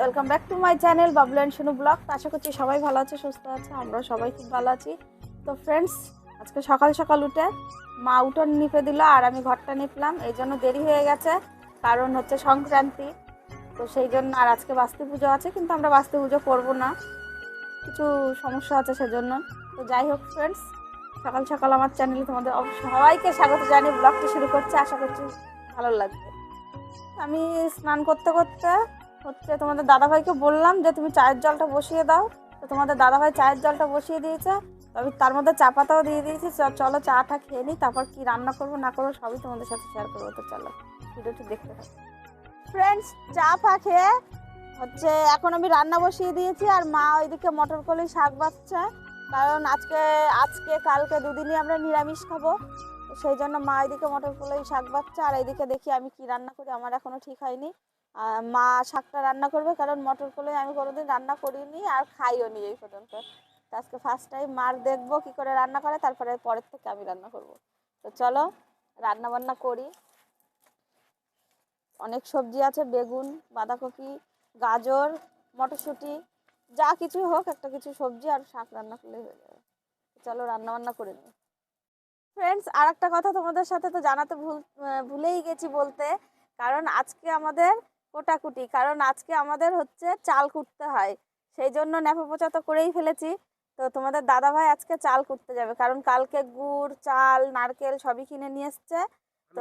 Welcome back to my channel Bablu and Sonu blog আশা করছি সবাই ভালো আছে, সুস্থ আছে আমরা সবাই খুব ভালো আছি। তো ফ্রেন্ডস আজকে সকাল সকাল উঠে মা উঠোন নিপে দিল আর আমি ঘরটা নিপলাম এই জন্য দেরি হয়ে গেছে, কারণ হচ্ছে সংক্রান্তি। তো সেই জন্য আর আজকে বাস্তু পুজো আছে, কিন্তু আমরা বাস্তু পুজো করব না। কিছু সমস্যা আছে সেজন্য। তো যাই হোক ফ্রেন্ডস সকাল সকাল আমার চ্যানেলে তোমাদের সবাইকে স্বাগত জানিয়ে ব্লগটা শুরু করছি। আশা করছি ভালো লাগবে। আমি স্নান করতে করতে হচ্ছে তোমাদের দাদাভাইকে বললাম যে তুমি চায়ের জলটা বসিয়ে দাও। তো তোমাদের দাদাভাই চায়ের জলটা বসিয়ে দিয়েছে। আমি তার মধ্যে চা পাতাও দিয়ে দিয়েছি। চলো চাটা খেয়ে নিই, তারপর কি রান্না করব না করব সবই তোমাদের সাথে শেয়ার করব। তো চলো, ভিডিওটি দেখতে থাকো। ফ্রেন্ডস চা ফা খেয়ে হচ্ছে এখন আমি রান্না বসিয়ে দিয়েছি আর মা ওইদিকে মটর কলি শাক বাচ্ছে। কারণ আজকে আজকে, কালকে দুদিনই আমরা নিরামিষ খাব। সেই জন্য মা এদিকে মটর কলাই শাক বাচ্ছে আর এইদিকে দেখি আমি কি রান্না করি, আমার এখনও ঠিক হয়নি। মা শাকটা রান্না করবে কারণ মটর কলাই আমি কোনোদিন রান্না করিনি আর খাইও নি এই পর্যন্ত। আজকে ফার্স্ট টাইম মার দেখব কি করে রান্না করে, তারপরে পরের থেকে আমি রান্না করব। তো চলো রান্না বান্না করি। অনেক সবজি আছে, বেগুন, বাঁধাকপি, গাজর, মটরশুঁটি, যা কিছু হোক একটা কিছু সবজি আর শাক রান্না করলেই হয়ে যাবে। চলো রান্না বান্না করে নিই। ফ্রেন্ডস আর একটা কথা তোমাদের সাথে তো জানাতে ভুল ভুলেই গেছি বলতে, কারণ আজকে আমাদের কোটাকুটি। কারণ আজকে আমাদের হচ্ছে চাল কুটতে হয়। সেই জন্য ন্যাপা পোচা তো করেই ফেলেছি। তো তোমাদের দাদা ভাই আজকে চাল কুটতে যাবে। কারণ কালকে গুড় চাল নারকেল সবই কিনে নিয়ে এসছে। তো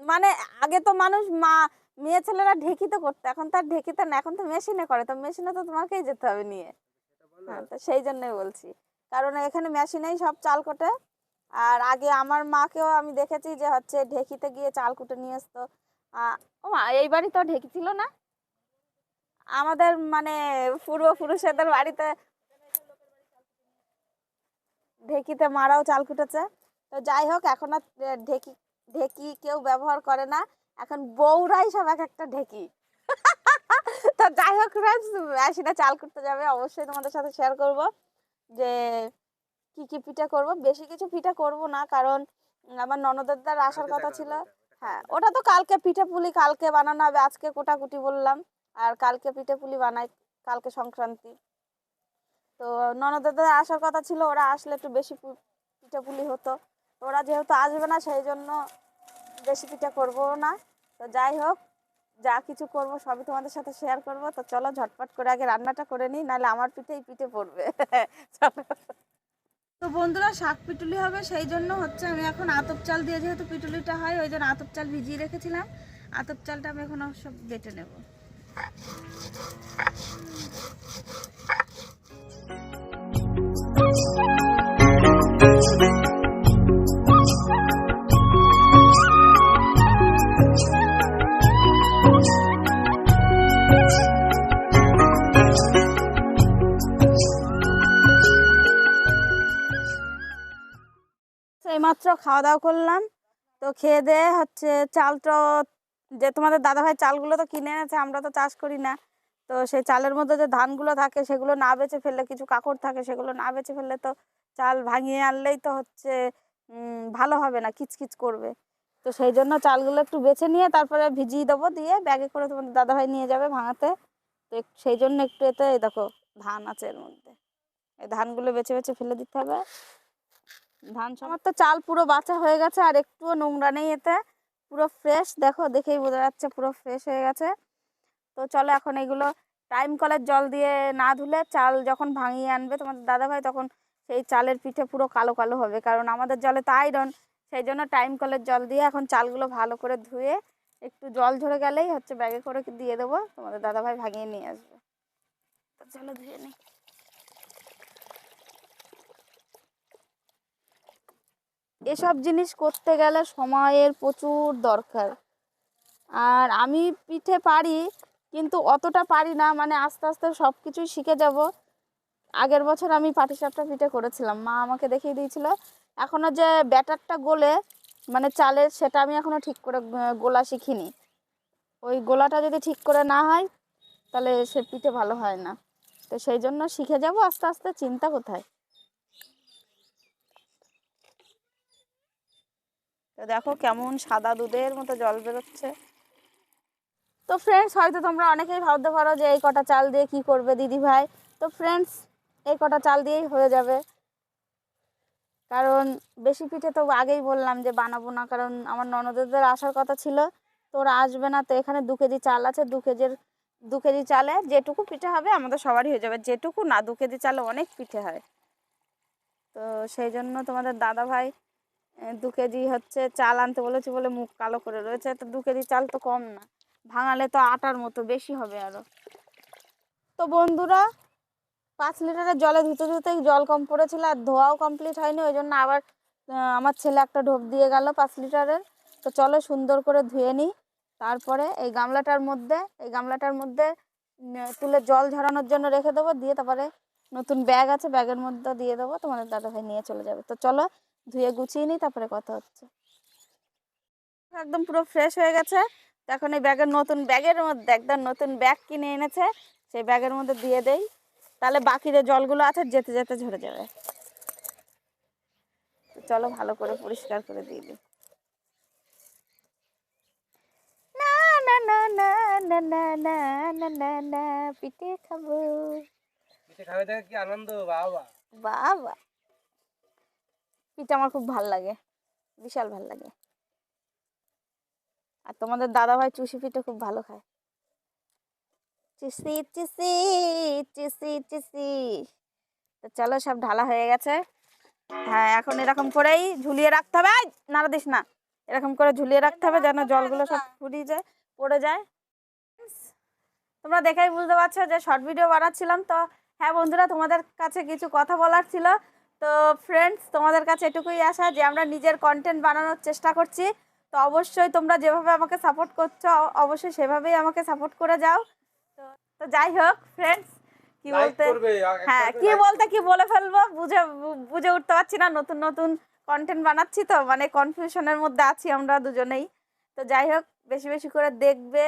মানে আগে তো মানুষ মা মেয়ে ছেলেরা ঢেকিতে করতো। এখন তার ঢেকিতে না এখন তো মেশিনে করে। তো মেশিনে তো তোমাকেই যেতে হবে নিয়ে। হ্যাঁ তো সেই জন্যই বলছি। কারণ এখানে মেশিনেই সব চাল কোটে। আর আগে আমার মাকেও আমি দেখেছি যে হচ্ছে ঢেকিতে গিয়ে চাল কুটে নিয়ে আসতো। ও এই বাড়ি তো ঢেকি ছিল না। আমাদের মানে পূর্বপুরুষেদের বাড়িতে ঢেকিতে মারাও চাল কুটেছে। তো যাই হোক এখন আর ঢেকি ঢেকি কেউ ব্যবহার করে না। এখন বউরাই সব এক একটা ঢেকি। তো যাই হোক ফ্রেন্ডস মেশিনে চাল করতে যাবে। অবশ্যই তোমাদের সাথে শেয়ার করব যে কি কি পিঠা করব। বেশি কিছু পিঠা করব না কারণ আমার ননদের দ্বার আসার কথা ছিল। হ্যাঁ ওটা তো কালকে পিঠে পুলি কালকে বানানো হবে, আজকে কোটাকুটি বললাম। আর কালকে পিঠে পুলি বানাই, কালকে সংক্রান্তি। তো ননদের আসার কথা ছিল, ওরা আসলে একটু বেশি পিঠে পুলি হতো। ওরা যেহেতু আসবে না, সেই জন্য বেশি পিঠা করব না। তো যাই হোক, যা কিছু করব সবই তোমাদের সাথে শেয়ার করব। তো চলো ঝটপট করে আগে রান্নাটা করে নিই, নাহলে আমার পিঠেই পিঠে পড়বে। চলো। তো বন্ধুরা, শাক পিটুলি হবে, সেই জন্য হচ্ছে আমি এখন আতপ চাল দিয়ে যেহেতু পিটুলিটা হয়, ওই জন্য আতপ চাল ভিজিয়ে রেখেছিলাম। আতপ চালটা আমি এখন সব বেটে নেব। এইমাত্র খাওয়া দাওয়া করলাম। তো খেয়ে দিয়ে হচ্ছে চালটা যে তোমাদের দাদাভাই চালগুলো তো কিনে এনেছে, আমরা তো চাষ করি না। তো সেই চালের মধ্যে যে ধানগুলো থাকে, সেগুলো না বেচে ফেললে, কিছু কাকড় থাকে, সেগুলো না বেচে ফেললে তো চাল ভাঙিয়ে আনলেই তো হচ্ছে ভালো হবে না কিচকিচ করবে। তো সেই জন্য চালগুলো একটু বেছে নিয়ে তারপরে ভিজিয়ে দেবো, দিয়ে ব্যাগে করে তোমাদের দাদাভাই নিয়ে যাবে ভাঙাতে। তো সেই জন্য একটু এতে দেখো, ধান আছে এর মধ্যে। এই ধানগুলো বেছে বেছে ফেলে দিতে হবে। ধান আমার তো চাল পুরো বাঁচা হয়ে গেছে, আর একটুও নোংরা নেই এতে। পুরো ফ্রেশ দেখো, দেখেই বোঝা যাচ্ছে পুরো ফ্রেশ হয়ে গেছে। তো চলো এখন এগুলো টাইম কলের জল দিয়ে না ধুলে চাল যখন ভাঙিয়ে আনবে, তোমাদের দাদাভাই তখন সেই চালের পিঠে পুরো কালো কালো হবে, কারণ আমাদের জলে তো আয়রন সেই জন্য টাইম কলের জল দিয়ে এখন চালগুলো ভালো করে ধুয়ে একটু জল ঝরে গেলেই হচ্ছে ব্যাগে করে দিয়ে দেবো, তোমাদের দাদাভাই ভাঙিয়ে নিয়ে আসবে। তো চলো ধুয়ে নিই এসব জিনিস করতে গেলে সময়ের প্রচুর দরকার। আর আমি পিঠে পারি, কিন্তু অতটা পারি না মানে আস্তে আস্তে সব কিছুই শিখে যাব। আগের বছর আমি পাটিসাপটা পিঠে করেছিলাম, মা আমাকে দেখিয়ে দিয়েছিল এখনও যে ব্যাটারটা গোলে মানে চালের সেটা আমি এখনও ঠিক করে গোলা শিখিনি। ওই গোলাটা যদি ঠিক করে না হয়, তাহলে সে পিঠে ভালো হয় না। তো সেই জন্য শিখে যাব, আস্তে আস্তে চিন্তা কোথায়? তো দেখো কেমন সাদা দুধের মতো জল বেরোচ্ছে। তো ফ্রেন্ডস হয়তো তোমরা অনেকেই ভাবতে পারো যে এই কটা চাল দিয়ে কি করবে দিদি ভাই। তো ফ্রেন্ডস এই কটা চাল দিয়েই হয়ে যাবে। কারণ বেশি পিঠে তো আগেই বললাম যে বানাবো না, কারণ আমার ননদদের আসার কথা ছিল। তো ওরা আসবে না, তো এখানে দু কেজি চাল আছে, দু কেজির দু কেজি চালে যেটুকু পিঠে হবে আমাদের সবারই হয়ে যাবে। যেটুকু না, দু কেজি চালে অনেক পিঠে হয়। তো সেই জন্য তোমাদের দাদা ভাই দু কেজি হচ্ছে চাল আনতে বলেছে বলে মুখ কালো করে রয়েছে। তো দু কেজি চাল তো কম না, ভাঙালে তো আটার মতো বেশি হবে আরও। তো বন্ধুরা, পাঁচ লিটারের জলে ধুতে ধুতেই জল কম পড়েছিল আর ধোয়াও কমপ্লিট হয়নি, ওই জন্য আবার আমার ছেলে একটা ঢোপ দিয়ে গেল পাঁচ লিটারের। তো চলো সুন্দর করে ধুয়ে নিই। তারপরে এই গামলাটার মধ্যে, এই গামলাটার মধ্যে তুলে জল ঝরানোর জন্য রেখে দেবো। দিয়ে তারপরে নতুন ব্যাগ আছে, ব্যাগের মধ্যে দিয়ে দেবো। তোমাদের দাদা ভাই নিয়ে চলে যাবে। তো চলো ধুয়ে গুছিয়ে নিই তারপরে কথা হচ্ছে একদম পুরো ফ্রেশ হয়ে গেছে এখন এই ব্যাগের নতুন ব্যাগের মধ্যে একদম নতুন ব্যাগ কিনে এনেছে সেই ব্যাগের মধ্যে দিয়ে দেই তাহলে বাকি যে জলগুলো আছে যেতে যেতে ঝরে যাবে চলো ভালো করে পরিষ্কার করে দিয়ে দিই পিঠে খাব পিঠে খাবে দেখে কি আনন্দ বাবা বাবা পিঠে আমার খুব ভালো লাগে, বিশাল ভালো লাগে। আর তোমাদের দাদা ভাই চুষি পিঠে খুব ভালো খায়। চিসি চিসি চিসি চিসি তো চলো সব ঢালা হয়ে গেছে। হ্যাঁ এখন এরকম করেই ঝুলিয়ে রাখতে হবে। নাড়া দিস না। এরকম করে ঝুলিয়ে রাখতে হবে যেন জলগুলো সব ফুরিয়ে যায়, পড়ে যায়। তোমরা দেখেই বুঝতে পারছ যে শর্ট ভিডিও বানাচ্ছিলাম তো। হ্যাঁ বন্ধুরা, তোমাদের কাছে কিছু কথা বলার ছিল। তো ফ্রেন্ডস তোমাদের কাছে এটুকুই আসা যে আমরা নিজের কন্টেন্ট বানানোর চেষ্টা করছি। তো অবশ্যই তোমরা যেভাবে আমাকে সাপোর্ট করছ অবশ্যই সেভাবেই আমাকে সাপোর্ট করে যাও। তো তো যাই হোক ফ্রেন্ডস কি বলতে হ্যাঁ কি বলতে কি বলে ফেলব? বুঝে বুঝে উঠতে পারছি না নতুন নতুন কন্টেন্ট বানাচ্ছি তো মানে কনফিউশনের মধ্যে আছি আমরা দুজনেই। তো যাই হোক বেশি বেশি করে দেখবে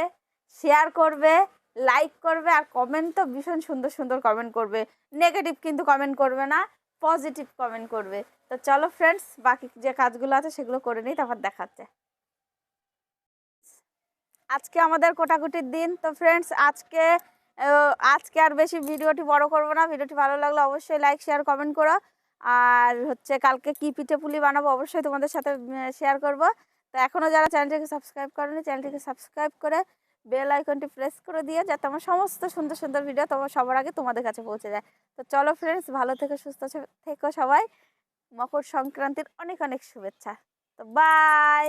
শেয়ার করবে লাইক করবে আর কমেন্ট তো ভীষণ সুন্দর সুন্দর কমেন্ট করবে। নেগেটিভ কিন্তু কমেন্ট করবে না। পজিটিভ কমেন্ট করবে। তো চলো ফ্রেন্ডস বাকি যে কাজগুলো আছে সেগুলো করে নিই, তারপর দেখাচ্ছে। আজকে আমাদের কোটাকুটির দিন। তো ফ্রেন্ডস আজকে আজকে আর বেশি ভিডিওটি বড় করব না। ভিডিওটি ভালো লাগলে অবশ্যই লাইক শেয়ার কমেন্ট করো। আর হচ্ছে কালকে কি পিঠে পুলি বানাবো অবশ্যই তোমাদের সাথে শেয়ার করব। তো এখনও যারা চ্যানেলটিকে সাবস্ক্রাইব করেনি চ্যানেলটিকে সাবস্ক্রাইব করে বেল আইকনটি প্রেস করে দিয়ে যাতে আমার সমস্ত সুন্দর সুন্দর ভিডিও তোমার সবার আগে তোমাদের কাছে পৌঁছে যায়। তো চলো ফ্রেন্ডস ভালো থেকে, সুস্থ থেকো সবাই। মকর সংক্রান্তির অনেক অনেক শুভেচ্ছা। তো বাই